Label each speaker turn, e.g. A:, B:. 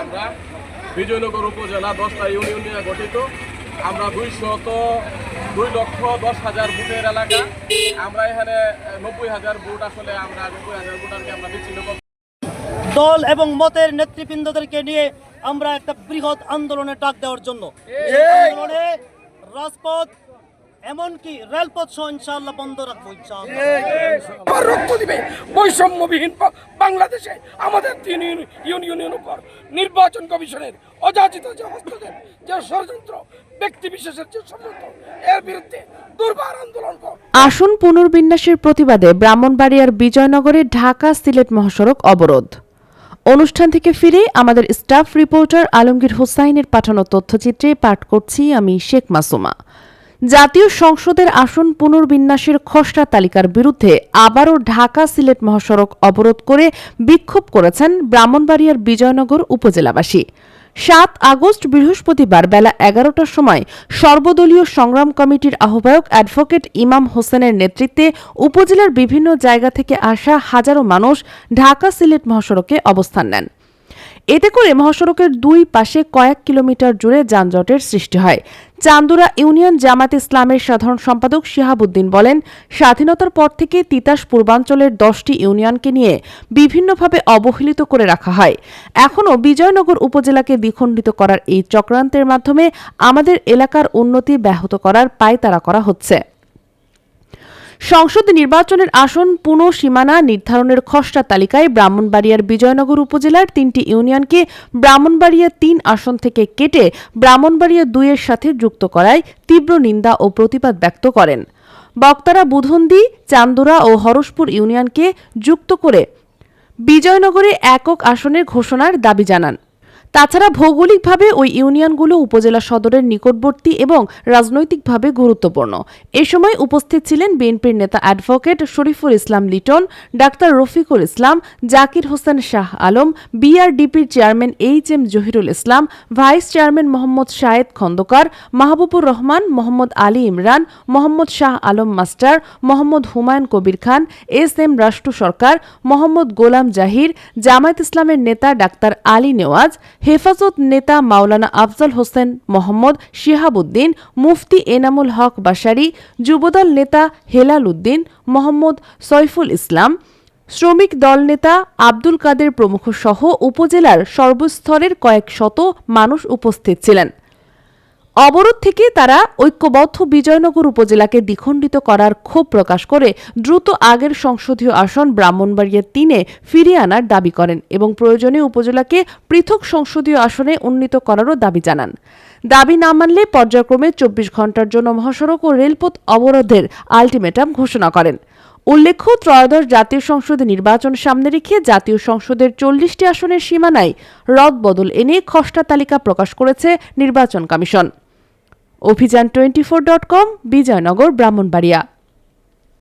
A: আমরা বিজয়নগর উপজেলা দশটা ইউনিয়ন নিয়ে গঠিত। আমরা দুইশত দুই লক্ষ দশ হাজার ভোটের এলাকা। আমরা এখানে নব্বই হাজার ভোট আসলে আমরা নব্বই হাজার ভোটারকে আমরা বিচ্ছিন্ন
B: দল এবং মতের নেতৃবৃন্দদেরকে নিয়ে আমরা একটা বৃহৎ আন্দোলনের ডাক দেওয়ার জন্য। রাজপথ এমনকি রেলপথ সহ ইনশাআল্লাহ বন্ধ রাখব ইনশাআল্লাহ।
C: রক্ত দিবে। বৈষম্যবিহীন বাংলাদেশে আমাদের তিন ইউনিয়নের উপর নির্বাচন কমিশনের অযাচিত যে হস্তক্ষেপ যে ষড়যন্ত্র ব্যক্তি বিশেষের যে ষড়যন্ত্র এর বিরুদ্ধে দুর্বার আন্দোলন
D: আসন পুনর্বিন্যাসের প্রতিবাদে ব্রাহ্মণবাড়িয়ার বিজয়নগরে ঢাকা সিলেট মহাসড়ক অবরোধ। অনুষ্ঠান থেকে ফিরে আমাদের স্টাফ রিপোর্টার আলমগীর হোসাইনের পাঠানো তথ্যচিত্রে পাঠ করছি আমি শেখ মাসুমা। জাতীয় সংসদের আসন পুনর্বিন্যাসের খসড়া তালিকার বিরুদ্ধে আবারও ঢাকা সিলেট মহাসড়ক অবরোধ করে বিক্ষোভ করেছেন ব্রাহ্মণবাড়িয়ার বিজয়নগর উপজেলাবাসী। সাত আগস্ট বৃহস্পতিবার বেলা এগারোটার সময় সর্বদলীয় সংগ্রাম কমিটির আহ্বায়ক অ্যাডভোকেট ইমাম হোসেনের নেতৃত্বে উপজেলার বিভিন্ন জায়গা থেকে আসা হাজারো মানুষ ঢাকা সিলেট মহাসড়কে অবস্থান নেন। এতে করে মহাসড়কের দুই পাশে কয়েক কিলোমিটার জুড়ে যানজটের সৃষ্টি হয়। চান্দুরা ইউনিয়ন জামাত ইসলামের সাধারণ সম্পাদক শিহাবুদ্দিন বলেন, স্বাধীনতার পর থেকে তিতাস পূর্বাঞ্চলের দশটি ইউনিয়নকে নিয়ে বিভিন্নভাবে অবহেলিত করে রাখা হয়। এখনও বিজয়নগর উপজেলাকে দ্বিখণ্ডিত করার এই চক্রান্তের মাধ্যমে আমাদের এলাকার উন্নতি ব্যাহত করার পায়তারা করা হচ্ছে। সংসদ নির্বাচনের আসন পুনঃসীমানা নির্ধারণের খসড়া তালিকায় ব্রাহ্মণবাড়িয়ার বিজয়নগর উপজেলার তিনটি ইউনিয়নকে ব্রাহ্মণবাড়িয়া তিন আসন থেকে কেটে ব্রাহ্মণবাড়িয়া দুইয়ের সাথে যুক্ত করায় তীব্র নিন্দা ও প্রতিবাদ ব্যক্ত করেন। বক্তারা বুধন্দি, চান্দুরা ও হরসপুর ইউনিয়নকে যুক্ত করে বিজয়নগরে একক আসনের ঘোষণার দাবি জানান। তাছাড়া ভৌগোলিকভাবে ওই ইউনিয়নগুলো উপজেলা সদরের নিকটবর্তী এবং রাজনৈতিকভাবে গুরুত্বপূর্ণ। এ সময় উপস্থিত ছিলেন বিএনপির নেতা advocate Shariful Islam Liton, doctor Rafiqul Islam, Zakir Hossain Shah Alam, বিআরডিপির chairman H M Zahirul Islam, vice chairman Mohammad Sayed Khandaker, Mahbubur Rahman, Mohammad Ali Imran, Mohammad Shah Alam master, Mohammad Humayun Kabir Khan, S M Rashtra Sarkar, Mohammad গোলাম জাহির, জামায়াত ইসলামের নেতা ডাক্তার আলী নেওয়াজ হেফাজত নেতা মাওলানা আফজাল হোসেন মোহাম্মদ শিহাবুদ্দিন, মুফতি এনামুল হক বাসারি যুবদল নেতা হেলাল উদ্দিন মোহাম্মদ সৈফুল ইসলাম, শ্রমিক দল নেতা আব্দুল কাদের প্রমুখ সহ উপজেলার সর্বস্তরের কয়েক শত মানুষ উপস্থিত ছিলেন। অবরোধ থেকে তারা ঐক্যবদ্ধ বিজয়নগর উপজেলাকে দ্বিখণ্ডিত করার ক্ষোভ প্রকাশ করে দ্রুত আগের সংসদীয় আসন ব্রাহ্মণবাড়িয়া তিনে ফিরিয়ে আনার দাবি করেন এবং প্রয়োজনে উপজেলাকে পৃথক সংসদীয় আসনে উন্নীত করারও দাবি জানান। দাবি না মানলে পর্যায়ক্রমে চব্বিশ ঘণ্টার জন্য মহাসড়ক ও রেলপথ অবরোধের আলটিমেটাম ঘোষণা করেন। উল্লেখ্য, ত্রয়োদশ জাতীয় সংসদে নির্বাচন সামনে রেখে জাতীয় সংসদের চল্লিশটি আসনের সীমানায় রদবদল এনে খসড়া তালিকা প্রকাশ করেছে নির্বাচন commission. Abhijan twenty four dot com, Bijoynagar, Brahmanbaria.